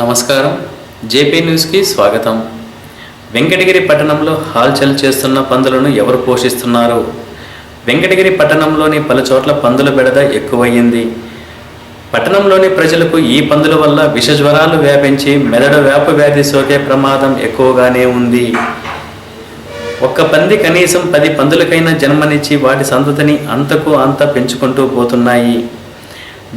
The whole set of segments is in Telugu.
నమస్కారం. జేపీ న్యూస్కి స్వాగతం. వెంకటగిరి పట్టణంలో హాల్చల్ చేస్తున్న పందులను ఎవరు పోషిస్తున్నారు? వెంకటగిరి పట్టణంలోని పలు చోట్ల పందుల బెడద ఎక్కువయ్యింది. పట్టణంలోని ప్రజలకు ఈ పందుల వల్ల విష జ్వరాలు వ్యాపించి మెదడు వ్యాపు వ్యాధి సోకే ప్రమాదం ఎక్కువగానే ఉంది. ఒక్క పంది కనీసం పది పందులకైనా జన్మనిచ్చి వాటి సంతతిని అంతకు అంత పెంచుకుంటూ పోతున్నాయి.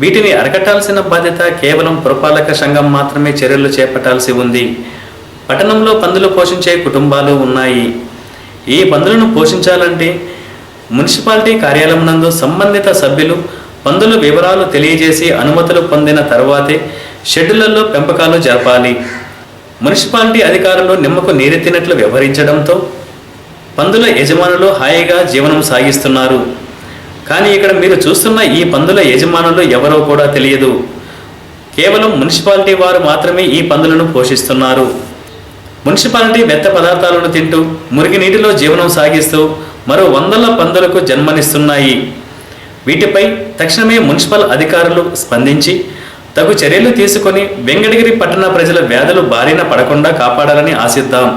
వీటిని అరకట్టాల్సిన బాధ్యత కేవలం పురపాలక సంఘం మాత్రమే చర్యలు చేపట్టాల్సి ఉంది. పట్టణంలో పందులు పోషించే కుటుంబాలు ఉన్నాయి. ఈ పందులను పోషించాలంటే మున్సిపాలిటీ కార్యాలయం నందు సంబంధిత సభ్యులు పందుల వివరాలు తెలియజేసి అనుమతులు పొందిన తర్వాతే షెడ్యూళ్ళలో పెంపకాలు జరపాలి. మున్సిపాలిటీ అధికారులు నిమ్మకు నీరెత్తినట్లు వ్యవహరించడంతో పందుల యజమానులు హాయిగా జీవనం సాగిస్తున్నారు. కానీ ఇక్కడ మీరు చూస్తున్న ఈ పందుల యజమానులు ఎవరో కూడా తెలియదు. కేవలం మున్సిపాలిటీ వారు మాత్రమే ఈ పందులను పోషిస్తున్నారు. మున్సిపాలిటీ మెత్త పదార్థాలను తింటూ మురికి నీటిలో జీవనం సాగిస్తూ మరో వందల పందులకు జన్మనిస్తున్నాయి. వీటిపై తక్షణమే మున్సిపల్ అధికారులు స్పందించి తగు చర్యలు తీసుకొని వెంకటగిరి పట్టణ ప్రజల వ్యాధులు బారిన పడకుండా కాపాడాలని ఆశిద్దాం.